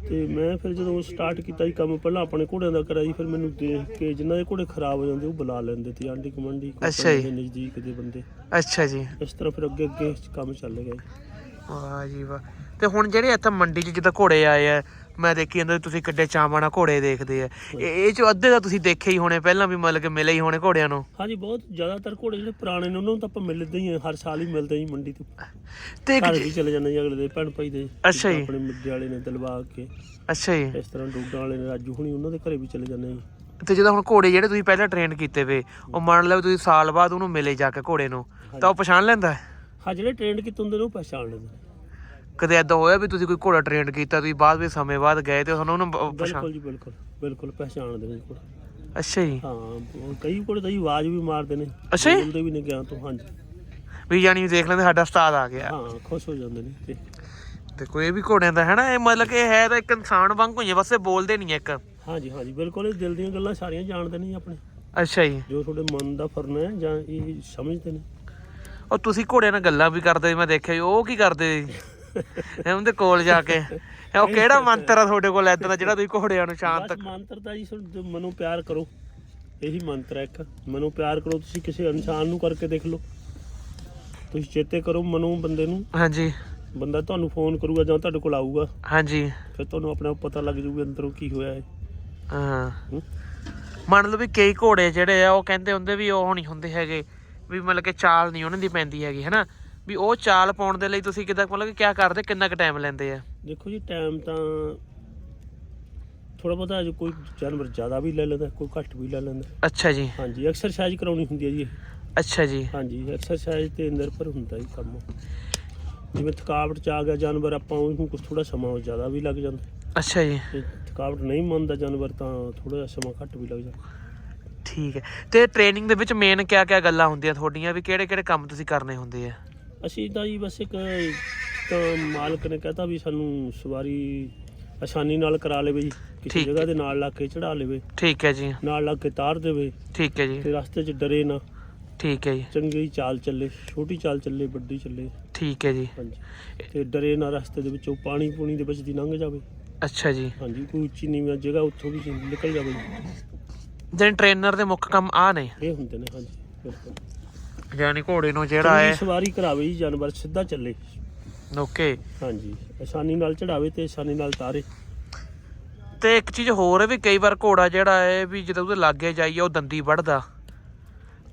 ਤੇ ਮੈਂ ਫਿਰ ਜਦੋਂ ਸਟਾਰਟ ਕੀਤਾ ਜੀ ਕੰਮ ਪਹਿਲਾਂ ਆਪਣੇ ਘੋੜਿਆਂ ਦਾ ਕਰਿਆ ਜੀ ਫਿਰ ਮੈਨੂੰ ਦੇਖ ਕੇ ਜਿਨ੍ਹਾਂ ਦੇ ਘੋੜੇ ਖਰਾਬ ਹੋ ਜਾਂਦੇ ਉਹ ਬੁਲਾ ਲੈਂਦੇ ਤੇ ਆਂਢੀ ਕੋਈ ਅੱਛਾ ਜੀ। ਨਜ਼ਦੀਕ ਦੇ ਬੰਦੇ। ਅੱਛਾ ਜੀ। ਇਸ ਤਰ੍ਹਾਂ ਫਿਰ ਅੱਗੇ ਅੱਗੇ ਕੰਮ ਚੱਲ ਗਿਆ ਜੀ। ਵਾਹ ਜੀ ਵਾਹ। ਤੇ ਹੁਣ ਜਿਹੜੇ ਇੱਥੇ ਮੰਡੀ 'ਚ ਜਿੱਦਾਂ ਘੋੜੇ ਆਏ ਆ ਮੈਂ ਦੇਖੀ ਜਾਂਦਾ ਤੁਸੀਂ ਕਿੱਡੇ ਚਾਵਾਂ ਨਾਲ ਘੋੜੇ ਦੇਖਦੇ ਆ। ਇਹ ਇਹ ਚ ਅੱਧੇ ਤਾਂ ਤੁਸੀਂ ਦੇਖੇ ਹੀ ਹੋਣੇ ਪਹਿਲਾਂ ਵੀ ਮਤਲਬ ਕਿ ਮਿਲੇ ਹੀ ਹੋਣੇ ਘੋੜਿਆਂ ਨੂੰ। ਹਾਂਜੀ ਬਹੁਤ ਜ਼ਿਆਦਾਤਰ ਘੋੜੇ ਜਿਹੜੇ ਪੁਰਾਣੇ ਨੇ ਉਹਨਾਂ ਨੂੰ ਤਾਂ ਆਪਾਂ ਮਿਲਦੇ ਹੀ ਆ ਹਰ ਸਾਲ ਹੀ ਮਿਲਦੇ ਜੀ ਮੰਡੀ ਤੋਂ। ਤੇ ਇੱਕ ਘਰ ਵੀ ਚਲੇ ਜਾਂਦੇ ਜੀ ਅਗਲੇ ਦੇ ਭੈਣ ਭਾਈ ਦੇ ਅੱਛਾ ਜੀ। ਆਪਣੇ ਮਿੱਡੇ ਵਾਲੇ ਨੇ ਦਿਲਵਾ ਕੇ। ਅੱਛਾ ਜੀ। ਇਸ ਤਰ੍ਹਾਂ ਡੋਡਾਂ ਵਾਲੇ ਨੇ ਰਾਜੂ ਹੁਣੀ ਉਹਨਾਂ ਦੇ ਘਰੇ ਵੀ ਚਲੇ ਜਾਂਦੇ ਜੀ। ਤੇ ਜਦੋਂ ਹੁਣ ਘੋੜੇ ਜਿਹੜੇ ਤੁਸੀਂ ਪਹਿਲਾਂ ਟ੍ਰੇਨ ਕੀਤੇ ਵੇ ਉਹ ਮੰਨ ਲਓ ਤੁਸੀਂ ਸਾਲ ਬਾਅਦ ਉਹਨੂੰ ਮਿਲੇ ਜਾ ਕੇ ਘੋੜੇ ਨੂੰ ਤਾਂ ਉਹ ਪਛਾਣ ਲੈਂਦਾ ਹੈ? ਹਾਂ ਜਿਹੜੇ ਟ੍ਰੇਨਡ ਕੀਤੇ ਹੁੰਦੇ ਨੇ ਉਹ ਪਛਾਣ ਲੈਂਦੇ ਨੇ। ਕਦੇ ਐਦਾਂ ਹੋਇਆ ਵੀ ਤੁਸੀਂ ਕੋਈ ਘੋੜਾ ਟ੍ਰੇਨ ਕੀਤਾ ਤੁਸੀਂ ਬਾਅਦ ਵਿੱਚ ਸਮੇਂ ਬਾਅਦ ਗਏ ਤੇ ਤੁਹਾਨੂੰ ਉਹਨੂੰ ਪਛਾਣ ਬਿਲਕੁਲ ਜੀ ਬਿਲਕੁਲ ਬਿਲਕੁਲ ਪਛਾਣਦੇ ਨੇ ਕੋਲ ਅੱਛਾ ਜੀ। ਹਾਂ ਉਹ ਕਈ ਕੋਲ ਤਾਂ ਜੀ ਆਵਾਜ਼ ਵੀ ਮਾਰਦੇ ਨੇ। ਅੱਛਾ ਜੀ? ਬੋਲਦੇ ਵੀ ਨੇ ਗਿਆ ਤੋਂ ਹਾਂਜੀ। ਵੀ ਜਾਨੀ ਦੇਖ ਲੈਂਦੇ ਸਾਡਾ ਉਸਤਾਦ ਆ ਗਿਆ। ਹਾਂ ਖੁਸ਼ ਹੋ ਜਾਂਦੇ ਨੇ ਤੇ। ਤੇ ਕੋਈ ਵੀ ਘੋੜਿਆਂ ਦਾ ਹੈ ਨਾ ਇਹ ਮਤਲਬ ਕਿ ਇਹ ਹੈ ਤਾਂ ਇੱਕ ਇਨਸਾਨ ਵਾਂਗ ਹੋਈਏ ਬਸ ਇਹ ਬੋਲਦੇ ਨਹੀਂ ਇੱਕ। ਹਾਂਜੀ ਹਾਂਜੀ ਬਿਲਕੁਲ ਇਹ ਦਿਲ ਦੀਆਂ ਗੱਲਾਂ ਸਾਰੀਆਂ ਜਾਣਦੇ ਨੇ ਜੀ ਆਪਣੇ। ਅੱਛਾ ਜੀ। ਜੋ ਤੁਹਾਡੇ ਮਨ ਦਾ ਫਰਨਾ ਹੈ ਜਾਂ ਇਹ ਸਮਝਦੇ ਨੇ। ਉਹ ਤੁਸੀਂ ਘੋੜਿਆਂ ਨਾਲ ਗੱਲਾਂ ਵੀ ਕਰਦੇ ਮੈਂ ਦੇਖਿਆ ਜੀ, ਉਹ ਕੀ ਕਰਦੇ? ਜੀ ਇਹ ਉਹਦੇ ਕੋਲ ਜਾ ਕੇ। ਇਹ ਉਹ ਕਿਹੜਾ ਮੰਤਰ ਆ ਤੁਹਾਡੇ ਕੋਲ ਐਦਾਂ ਦਾ ਜਿਹੜਾ ਤੁਸੀਂ ਘੋੜਿਆਂ ਨੂੰ ਸ਼ਾਂਤ ਬਸ ਮੰਤਰ ਤਾਂ ਜੀ ਸੁਣ ਮਨੋਂ ਪਿਆਰ ਕਰੋ ਇਹੀ ਮੰਤਰ ਹੈ ਇੱਕ। ਮਨੋਂ ਪਿਆਰ ਕਰੋ ਤੁਸੀਂ ਕਿਸੇ ਇਨਸਾਨ ਨੂੰ ਕਰਕੇ ਦੇਖ ਲਓ। ਤੁਸੀਂ ਚੇਤੇ ਕਰੋ ਮਨੋਂ ਬੰਦੇ ਨੂੰ। ਹਾਂਜੀ। ਬੰਦਾ ਤੁਹਾਨੂੰ ਫੋਨ ਕਰੂਗਾ ਜਾਂ ਤੁਹਾਡੇ ਕੋਲ ਆਊਗਾ। ਹਾਂਜੀ। ਫਿਰ ਤੁਹਾਨੂੰ ਆਪਣੇ ਆਪ ਪਤਾ ਲੱਗ ਜਾਊਗਾ ਅੰਦਰੋਂ ਕੀ ਹੋਇਆ ਹੈ ਹਾਂ। ਹੂੰ? ਮੰਨ ਲਓ ਵੀ ਕਈ ਘੋੜੇ ਜਿਹੜੇ ਆ ਉਹ ਕਹਿੰਦੇ ਹੁੰਦੇ ਵੀ ਉਹ ਨਹੀਂ ਹੁੰਦੇ ਹੈਗੇ। ਵੀ ਮਤਲਬ ਕਿ ਚਾਲ ਨਹੀਂ ਉਹਨਾਂ ਦੀ ਪੈਂਦੀ ਹੈਗੀ ਹੈਨਾ? ਵੀ ਉਹ ਚਾਲ ਪਾਉਣ ਦੇ ਲਈ ਤੁਸੀਂ ਕਿਦਾਂ ਮਤਲਬ ਕਿ ਕਿਆ ਕਰਦੇ ਕਿੰਨਾ ਕੁ ਟਾਈਮ ਲੈਂਦੇ ਆ? ਦੇਖੋ ਜੀ ਟਾਈਮ ਤਾਂ ਥੋੜਾ ਬਹੁਤਾ ਜੋ ਕੋਈ ਜਾਨਵਰ ਜ਼ਿਆਦਾ ਵੀ ਲੈ ਲੈਂਦਾ ਕੋਈ ਘੱਟ ਵੀ ਲੈ ਲੈਂਦਾ। ਅੱਛਾ ਜੀ। ਹਾਂਜੀ ਐਕਸਰਸਾਈਜ਼ ਕਰਾਉਣੀ ਹੁੰਦੀ ਹੈ ਜੀ। ਅੱਛਾ ਜੀ। ਹਾਂਜੀ ਐਕਸਰਸਾਈਜ਼ ਤੇ ਨਿਰਭਰ ਹੁੰਦਾ ਹੀ ਕੰਮ। ਜਿਵੇਂ ਥਕਾਵਟ ਚ ਆ ਗਿਆ ਜਾਨਵਰ ਆਪਾਂ ਉਹਨੂੰ ਕੁਝ ਥੋੜਾ ਸਮਾਂ ਜ਼ਿਆਦਾ ਵੀ ਲੱਗ ਜਾਂਦਾ। ਅੱਛਾ ਜੀ। ਜੇ ਥਕਾਵਟ ਨਹੀਂ ਮੰਨਦਾ ਜਾਨਵਰ ਤਾਂ ਥੋੜਾ ਜਿਹਾ ਸਮਾਂ ਘੱਟ ਵੀ ਲੱਗ ਜਾਂਦਾ। ਠੀਕ ਹੈ। ਤੇ ਟ੍ਰੇਨਿੰਗ ਦੇ ਵਿੱਚ ਮੇਨ ਕਿਆ ਕਿਆ ਗੱਲਾਂ ਹੁੰਦੀਆਂ ਤੁਹਾਡੀਆਂ? ਵੀ ਕਿਹੜੇ ਕਿਹੜੇ ਕੰਮ ਤੁਸੀਂ ਕਰਨੇ ਹੁੰਦੇ ਆ? ਅਸੀਂ ਤਾਂ ਜੀ ਬਸ ਇੱਕ ਤਾਂ ਮਾਲਕ ਨੇ ਕਹਤਾ ਵੀ ਸਾਨੂੰ ਸਵਾਰੀ ਆਸਾਨੀ ਨਾਲ ਕਰਾ ਲਵੇ ਜੀ ਕਿਸੇ ਠੀਕ। ਜਗ੍ਹਾ ਦੇ ਨਾਲ ਲਾ ਕੇ ਚੜਾ ਲਵੇ। ਠੀਕ ਹੈ ਜੀ। ਨਾਲ ਲਾ ਕੇ ਤਾਰ ਦੇਵੇ। ਠੀਕ ਹੈ ਜੀ। ਤੇ ਰਸਤੇ 'ਚ ਡਰੇ ਨਾ। ਠੀਕ ਹੈ ਜੀ। ਚੰਗੀ ਚਾਲ ਚੱਲੇ ਛੋਟੀ ਚਾਲ ਚੱਲੇ ਵੱਡੀ ਚੱਲੇ। ਠੀਕ ਹੈ ਜੀ। ਹਾਂਜੀ। ਤੇ ਡਰੇ ਨਾ ਰਸਤੇ ਦੇ ਵਿੱਚੋਂ ਪਾਣੀ ਪੂਣੀ ਦੇ ਵਿੱਚ ਦੀ ਲੰਘ ਜਾਵੇ। ਅੱਛਾ ਜੀ। ਹਾਂਜੀ ਕੋਈ ਉੱਚੀ ਨੀਵੀਂ ਜਗ੍ਹਾ ਉੱਥੋਂ ਵੀ ਨਿਕਲ ਜਾਵੇ। ਜੀ। ਜਿਹੜੇ ਟ੍ਰੇਨਰ ਦੇ ਮੁੱਖ ਕੰਮ ਆ ਨੇ। ਇਹ ਹੁੰਦੇ ਨੇ ਹਾਂਜੀ ਬਿਲਕੁਲ। ਯਾਨੀ ਘੋੜੇ ਨੂੰ ਜਿਹੜਾ ਹੈ। ਸਵਾਰੀ ਕਰਾਵੇ ਜੀ ਜਾਨਵਰ ਸਿੱਧਾ ਚੱਲੇ। ਓਕੇ। ਹਾਂਜੀ ਆਸਾਨੀ ਨਾਲ ਚੜਾਵੇ ਤੇ ਆਸਾਨੀ ਨਾਲ ਤਾਰੇ। ਤੇ ਇੱਕ ਚੀਜ਼ ਹੋਰ ਹੈ ਵੀ ਕਈ ਵਾਰ ਘੋੜਾ ਜਿਹੜਾ ਹੈ ਵੀ ਜਦੋਂ ਉਹਦੇ ਲਾਗੇ ਜਾਈਏ ਉਹ ਦੰਦੀ ਵੱਢਦਾ।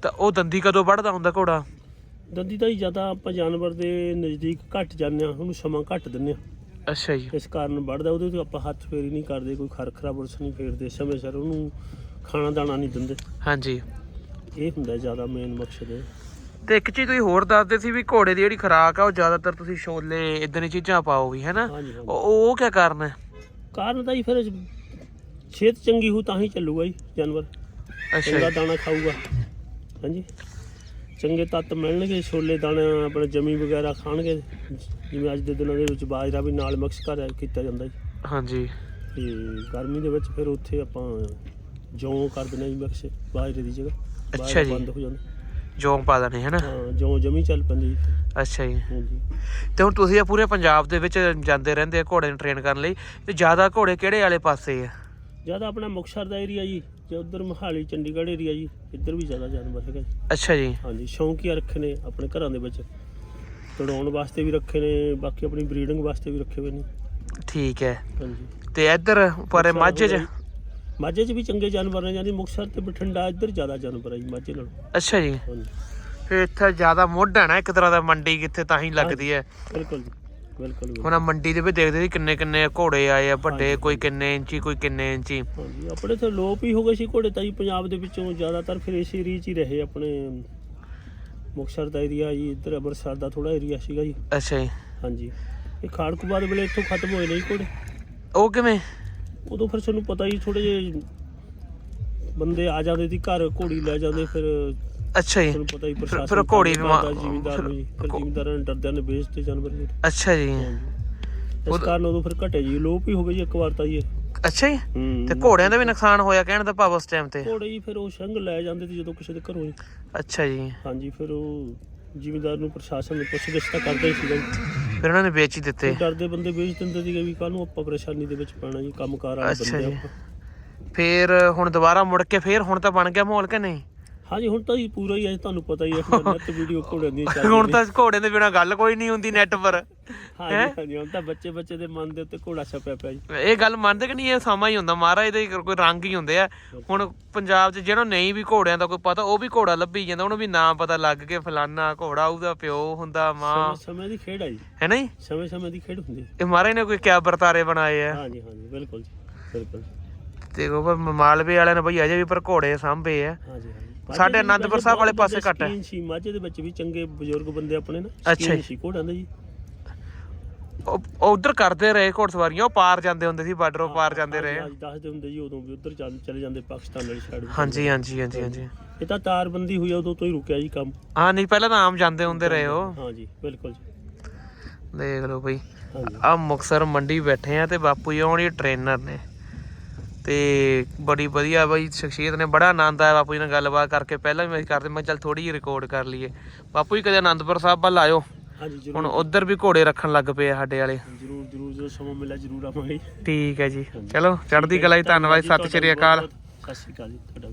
ਤਾਂ ਉਹ ਦੰਦੀ ਕਦੋਂ ਵੱਢਦਾ ਹੁੰਦਾ ਘੋੜਾ? ਦੰਦੀ ਤਾਂ ਹੀ ਜ਼ਿਆਦਾ ਆਪਾਂ ਜਾਨਵਰ ਦੇ ਨਜ਼ਦੀਕ ਘੱਟ ਜਾਂਦੇ ਆ ਉਹਨੂੰ ਸਮਾਂ ਘੱਟ ਦਿੰਦੇ ਆ ਅੱਛਾ ਜੀ। ਇਸ ਕਾਰਨ ਵੱਢਦਾ ਉਹਦੇ ਤੇ ਆਪਾਂ ਹੱਥ ਫੇਰੀ ਨਹੀਂ ਕਰਦੇ ਕੋਈ ਖਰਖਰਾ ਬੁਰਸ਼ ਨਹੀਂ ਫੇਰਦੇ ਸਮੇਂ ਸਿਰ ਉਹਨੂੰ ਖਾਣਾ ਦਾਣਾ ਨਹੀਂ ਦਿੰਦੇ। ਹਾਂਜੀ। ਇਹ ਹੁੰਦਾ ਜ਼ਿਆਦਾ ਮੇਨ ਮਕਸਦ। ਹੈ ਤੇ ਇੱਕ ਚੀਜ਼ ਤੁਸੀਂ ਹੋਰ ਦੱਸਦੇ ਸੀ ਵੀ ਘੋੜੇ ਦੀ ਜਿਹੜੀ ਖੁਰਾਕ ਆ ਉਹ ਜ਼ਿਆਦਾਤਰ ਤੁਸੀਂ ਛੋਲੇ ਇਦਾਂ ਦੀਆਂ ਚੀਜ਼ਾਂ ਪਾਓ ਵੀ ਹੈਨਾ ਹਾਂਜੀ ਹਾਂਜੀ। ਉਹ ਉਹ ਕੀ ਕਾਰਨ ਹੈ? ਕਾਰਨ ਤਾਂ ਹੀ ਫਿਰ ਸਿਹਤ ਚੰਗੀ ਹੋ ਤਾਂ ਹੀ ਚੱਲੂਗਾ ਜੀ ਜਾਨਵਰ। ਅੱਛਾ ਜੀ। ਦਾਣਾ ਖਾਊਗਾ। ਹਾਂਜੀ। ਚੰਗੇ ਤੱਤ ਮਿਲਣਗੇ ਛੋਲੇ ਦਾਣੇ ਆਪਣੇ ਜਮੀ ਵਗੈਰਾ ਖਾਣਗੇ। ਜਿਵੇਂ ਅੱਜ ਦੇ ਦਿਨਾਂ ਦੇ ਵਿੱਚ ਬਾਜਰਾ ਵੀ ਨਾਲ ਮਿਕਸ ਕਰ ਕੀਤਾ ਜਾਂਦਾ ਜੀ। ਹਾਂਜੀ। ਤੇ ਗਰਮੀ ਦੇ ਵਿੱਚ ਫਿਰ ਉੱਥੇ ਆਪਾਂ ਜੌਂ ਕਰ ਦਿੰਦੇ ਜੀ ਮਿਕਸ ਬਾਜਰੇ ਦੀ ਜਗ੍ਹਾ। ਅੱਛਾ ਜੀ। ਬੰਦ ਹੋ ਜਾਂਦਾ। ਜੋਂ ਪਾ ਦਨੇ ਹੈਨਾ? ਹਾਂ ਜੌਂ ਜਮੀ ਚੱਲ ਪੈਂਦੀ ਅੱਛਾ ਜੀ। ਹਾਂਜੀ। ਤੇ ਹੁਣ ਤੁਸੀਂ ਇਹ ਪੂਰੇ ਪੰਜਾਬ ਦੇ ਵਿੱਚ ਜਾਂਦੇ ਰਹਿੰਦੇ ਆ ਘੋੜੇ ਨੂੰ ਟ੍ਰੇਨ ਕਰਨ ਲਈ ਤੇ ਜ਼ਿਆਦਾ ਘੋੜੇ ਕਿਹੜੇ ਵਾਲੇ ਪਾਸੇ ਆ? ਜ਼ਿਆਦਾ ਆਪਣਾ ਮੁਕਤਸਰ ਦਾ ਏਰੀਆ ਜੀ ਤੇ ਉਧਰ ਮਹਾਲੀ ਚੰਡੀਗੜ੍ਹ ਏਰੀਆ ਜੀ ਇੱਧਰ ਵੀ ਜ਼ਿਆਦਾ ਜਾਨਵਰ ਹੈਗਾ ਜੀ। ਅੱਛਾ ਜੀ। ਹਾਂਜੀ ਸ਼ੌਂਕੀਆ ਰੱਖੇ ਨੇ ਆਪਣੇ ਘਰਾਂ ਦੇ ਵਿੱਚ। ਤੜਾਉਣ ਵਾਸਤੇ ਵੀ ਰੱਖੇ ਨੇ ਬਾਕੀ ਆਪਣੀ ਬਰੀਡਿੰਗ ਵਾਸਤੇ ਵੀ ਰੱਖੇ ਹੋਏ ਨੇ। ਠੀਕ ਹੈ। ਹਾਂਜੀ। ਤੇ ਇੱਧਰ ਪਰੇ ਮਾਝੇ ਚ ਜੀ। ਮਾਝੇ 'ਚ ਵੀ ਚੰਗੇ ਜਾਨਵਰ ਨੇ ਜਾਂਦੀ ਮੁਕਤਸਰ ਤੇ ਬਠਿੰਡਾ ਇੱਧਰ ਜ਼ਿਆਦਾ ਜਾਨਵਰ ਜੀ ਮਾਝੇ ਨਾਲੋਂ। ਅੱਛਾ ਜੀ। ਹਾਂਜੀ। ਫਿਰ ਇੱਥੇ ਜ਼ਿਆਦਾ ਮੁੱਢ ਹੈ ਨਾ ਇੱਕ ਤਰ੍ਹਾਂ ਦਾ ਮੰਡੀ ਕਿੱਥੇ ਤਾਂ ਹੀ ਲੱਗਦੀ ਹੈ। ਬਿਲਕੁਲ ਜੀ ਬਿਲਕੁਲ। ਹੁਣ ਮੰਡੀ ਦੇ ਵਿੱਚ ਦੇਖਦੇ ਸੀ ਕਿੰਨੇ ਕਿੰਨੇ ਘੋੜੇ ਆਏ ਆ ਵੱਡੇ ਕੋਈ ਕਿੰਨੇ ਇੰਚੀ ਕੋਈ ਕਿੰਨੇ ਇੰਚੀ। ਹਾਂਜੀ ਆਪਣੇ ਤੇ ਲੋਪ ਹੀ ਹੋ ਗਏ ਸੀ ਘੋੜੇ ਤਾਂ ਜੀ ਪੰਜਾਬ ਦੇ ਵਿੱਚੋਂ ਜ਼ਿਆਦਾਤਰ ਫਿਰ ਇਸ ਏਰੀਆ 'ਚ ਹੀ ਰਹੇ ਆਪਣੇ ਮੁਕਤਸਰ ਦਾ ਏਰੀਆ ਜੀ ਇੱਧਰ ਅੰਮ੍ਰਿਤਸਰ ਦਾ ਥੋੜਾ ਏਰੀਆ ਸੀਗਾ ਜੀ। ਅੱਛਾ ਜੀ। ਹਾਂਜੀ। ਇਹ ਖਾੜਕੂਬਾਦ ਵੇਲੇ ਇੱਥੋਂ ਖਤਮ ਹੋਏ ਨੇ ਜੀ ਘੋੜੇ। ਉਹ ਕਿਵੇਂ? ਉਦੋਂ ਫਿਰ ਤੁਹਾਨੂੰ ਪਤਾ ਹੀ ਥੋੜੇ ਜਿਹੇ ਬੰਦੇ ਆ ਜਾਂਦੇ ਸੀ ਘਰ ਘੋੜੀ ਲੈ ਜਾਂਦੇ ਫਿਰ ਅੱਛਾ ਜੀ। ਤੁਹਾਨੂੰ ਪਤਾ ਹੀ ਪ੍ਰਸ਼ਾਸਨ ਫਿਰ ਘੋੜੀ ਵੀ ਮਾ- ਜ਼ਿਮੀਂਦਾਰ ਨੂੰ ਜੀ ਫਿਰ ਜ਼ਿਮੀਂਦਾਰਾਂ ਨੇ ਡਰਦਿਆਂ ਨੇ ਵੇਚਤੇ ਜਾਨਵਰ ਜੀ। ਅੱਛਾ ਜੀ। ਉਦ- ਕਾਰਨ ਉਦੋਂ ਫਿਰ ਘਟੇ ਜੀ ਲੋਪ ਹੀ ਹੋ ਗਏ ਜੀ ਇੱਕ ਵਾਰ ਤਾਂ ਜੀ। ਅੱਛਾ ਜੀ। ਤੇ ਘੋੜਿਆਂ ਦਾ ਵੀ ਨੁਕਸਾਨ ਹੋਇਆ ਕਹਿਣ ਦਾ ਭਾਵ ਉਸ ਟਾਈਮ ਤੇ? ਘੋੜੇ ਜੀ ਫਿਰ ਉਹ ਸੰਗ ਲੈ ਜਾਂਦੇ ਸੀ ਜਦੋਂ ਕਿਸੇ ਦੇ ਘਰੋਂ ਜੀ। ਅੱਛਾ ਜੀ। ਹਾਂਜੀ ਫਿਰ ਉਹ ਜ਼ਿਮੀਂਦਾਰ ਨੂੰ ਪ੍ਰਸ਼ਾਸਨ ਨੇ ਪੁੱਛ ਤਾਂ ਕਰਦਾ ਸੀਗਾ ਜੀ। ਫਿਰ ਉਹਨਾਂ ਨੇ ਵੇਚ ਹੀ ਦਿੱਤੇ। ਡਰਦੇ ਬੰਦੇ ਵੇਚ ਦਿੰਦੇ ਸੀਗੇ ਵੀ ਕਾਹਨੂੰ ਆਪਾਂ ਪਰੇਸ਼ਾਨੀ ਦੇ ਵਿੱਚ ਪੈਣਾ ਜੀ ਕੰਮਕਾਰ ਵਾਲੇ ਅੱਛਾ ਬੰਦੇ ਜੀ। ਆਪਾਂ। ਫਿਰ ਹੁਣ ਦੁਬਾਰਾ ਮੁੜ ਕੇ ਫਿਰ ਹੁਣ ਤਾਂ ਬਣ ਗਿਆ ਮਾਹੌਲ ਕਿ ਨਹੀਂ? ਹਾਂਜੀ ਹੁਣ ਤਾਂ ਜੀ ਪੂਰਾ ਹੀ ਹੈ ਤੁਹਾਨੂੰ ਪਤਾ ਹੀ ਹੈ ਨੈਟ ਵੀਡੀਓ ਘੋੜਿਆਂ ਦੀਆਂ ਚੱਲ ਹੁਣ ਤਾਂ ਘੋੜੇ ਦੇ ਬਿਨਾ ਗੱਲ ਕੋਈ ਨਹੀਂ ਹੁੰਦੀ ਨੈਟ ਪਰ। ਹਾਂਜੀ ਹਾਂਜੀ ਹੁਣ ਤਾਂ ਬੱਚੇ ਬੱਚੇ ਦੇ ਮਨ ਦੇ ਉੱਤੇ ਘੋੜਾ ਛਪਿਆ ਪਿਆ ਜੀ। ਇਹ ਗੱਲ ਮੰਨਦੇ ਕਿ ਨਹੀਂ ਇਹ ਸਮਾਂ ਹੀ ਹੁੰਦਾ ਮਹਾਰਾਜ ਦੇ ਕੋਈ ਰੰਗ ਹੀ ਹੁੰਦੇ ਆ। ਹੁਣ ਪੰਜਾਬ 'ਚ ਜਿਹੜਾ ਨਹੀਂ ਵੀ ਘੋੜਿਆਂ ਦਾ ਕੋਈ ਪਤਾ ਉਹ ਵੀ ਘੋੜਾ ਲੱਭੀ ਜਾਂਦਾ ਉਹਨੂੰ ਵੀ ਨਾਂ ਪਤਾ ਲੱਗ ਕੇ ਫਲਾਨਾ ਘੋੜਾ ਉਹਦਾ ਪਿਓ ਹੁੰਦਾ ਮਾਂ। ਸਮੇਂ ਦੀ ਖੇਡ ਹੈ ਜੀ। ਹੈ ਨਹੀਂ ਸਮੇਂ ਸਮੇਂ ਦੀ ਖੇਡ ਹੁੰਦੀ ਇਹ ਮਹਾਰਾਜ ਨੇ ਕੋਈ ਕਿਆ ਵਰਤਾਰੇ ਬਣਾਏ ਆ। ਹਾਂਜੀ ਹਾਂਜੀ ਬਿਲਕੁਲ ਜੀ ਬਿਲਕੁਲ ਤੇ ਉਹ ਪਰ ਮਾਲਵੇ ਵਾਲਿਆਂ ਨੇ ਬਈ ਅਜੇ ਵੀ ਪਰ ਘੋੜੇ ਸਾਂਭੇ ਆ। ਹਾਂਜੀ। ਸਾਡੇ ਅਨੰਦਪੁਰ ਸਾਹਿਬ ਵਾਲੇ ਪਾਸੇ ਘੱਟ ਹੈ। ਸੀ ਮਾਝੇ ਦੇ ਵਿੱਚ ਵੀ ਚੰਗੇ ਬਜ਼ੁਰਗ ਬੰਦੇ ਆਪਣੇ ਨਾ ਅੱਛਾ। ਸੀ ਘੋੜਿਆਂ ਦੇ ਜੀ। ਉਹ ਉਧਰ ਕਰਦੇ ਰਹੇ ਘੋੜਸਵਾਰੀਆਂ ਉਹ ਪਾਰ ਜਾਂਦੇ ਹੁੰਦੇ ਸੀ ਬਾਰਡਰੋਂ ਪਾਰ ਜਾਂਦੇ ਰਹੇ। ਅੱਜ ਦੱਸਦੇ ਹੁੰਦੇ ਜੀ ਉਦੋਂ ਵੀ ਉਧਰ ਚੱਲ ਚਲੇ ਜਾਂਦੇ ਪਾਕਿਸਤਾਨ ਵਾਲੀ ਸਾਈਡ ਹਾਂਜੀ ਹਾਂਜੀ ਹਾਂਜੀ ਹਾਂਜੀ। ਇਹ ਤਾਂ ਤਾਰਬੰਦੀ ਹੋਈ ਉਦੋਂ ਤੋਂ ਹੀ ਰੁਕਿਆ ਜੀ ਕੰਮ। ਹਾਂ ਨਹੀਂ ਪਹਿਲਾਂ ਤਾਂ ਆਮ ਜਾਂਦੇ ਹੁੰਦੇ ਰਹੇ ਉਹ। ਹਾਂ ਜੀ ਬਿਲਕੁਲ ਜੀ। ਦੇਖ ਲਓ ਬਈ। ਹਾਂਜੀ। ਆ ਮੁਕਸਰ ਮੰਡੀ ਬੈਠੇ ਆ ਤੇ ਬਾਪੂ ਜੀ ਹੋਣੀ ਟ੍ਰੇਨਰ ਨੇ। ਤੇ ਬੜੀ ਵਧੀਆ ਬਈ ਸ਼ਖਸੀਅਤ ਨੇ ਬੜਾ ਆਨੰਦ ਆਇਆ ਬਾਪੂ ਜੀ ਨਾਲ ਗੱਲਬਾਤ ਕਰਕੇ। ਪਹਿਲਾਂ ਵੀ ਅਸੀਂ ਕਰਦੇ ਮੈਂ ਚੱਲ ਥੋੜੀ ਜਿਹੀ ਰਿਕਾਰਡ ਕਰ ਲਈਏ। ਬਾਪੂ ਜੀ ਕਦੇ ਆਨੰਦਪੁਰ ਸਾਹਿਬ ਵੱਲ ਆਇਓ? ਹੁਣ ਉਧਰ ਵੀ ਘੋੜੇ ਰੱਖਣ ਲੱਗ ਪਏ ਆ ਸਾਡੇ ਵਾਲੇ। ਜਰੂਰ ਜਰੂਰ ਜਦੋਂ ਸਮਾਂ ਮਿਲਿਆ ਜਰੂਰ ਆਵਾਂਗੇ ਠੀਕ ਹੈ ਜੀ। ਚਲੋ ਚੜ੍ਹਦੀ ਕਲਾ ਜੀ ਧੰਨਵਾਦ ਸਤਿ ਸ਼੍ਰੀ ਅਕਾਲ। ਸਤਿ ਸ਼੍ਰੀ ਅਕਾਲ ਜੀ ਤੁਹਾਡਾ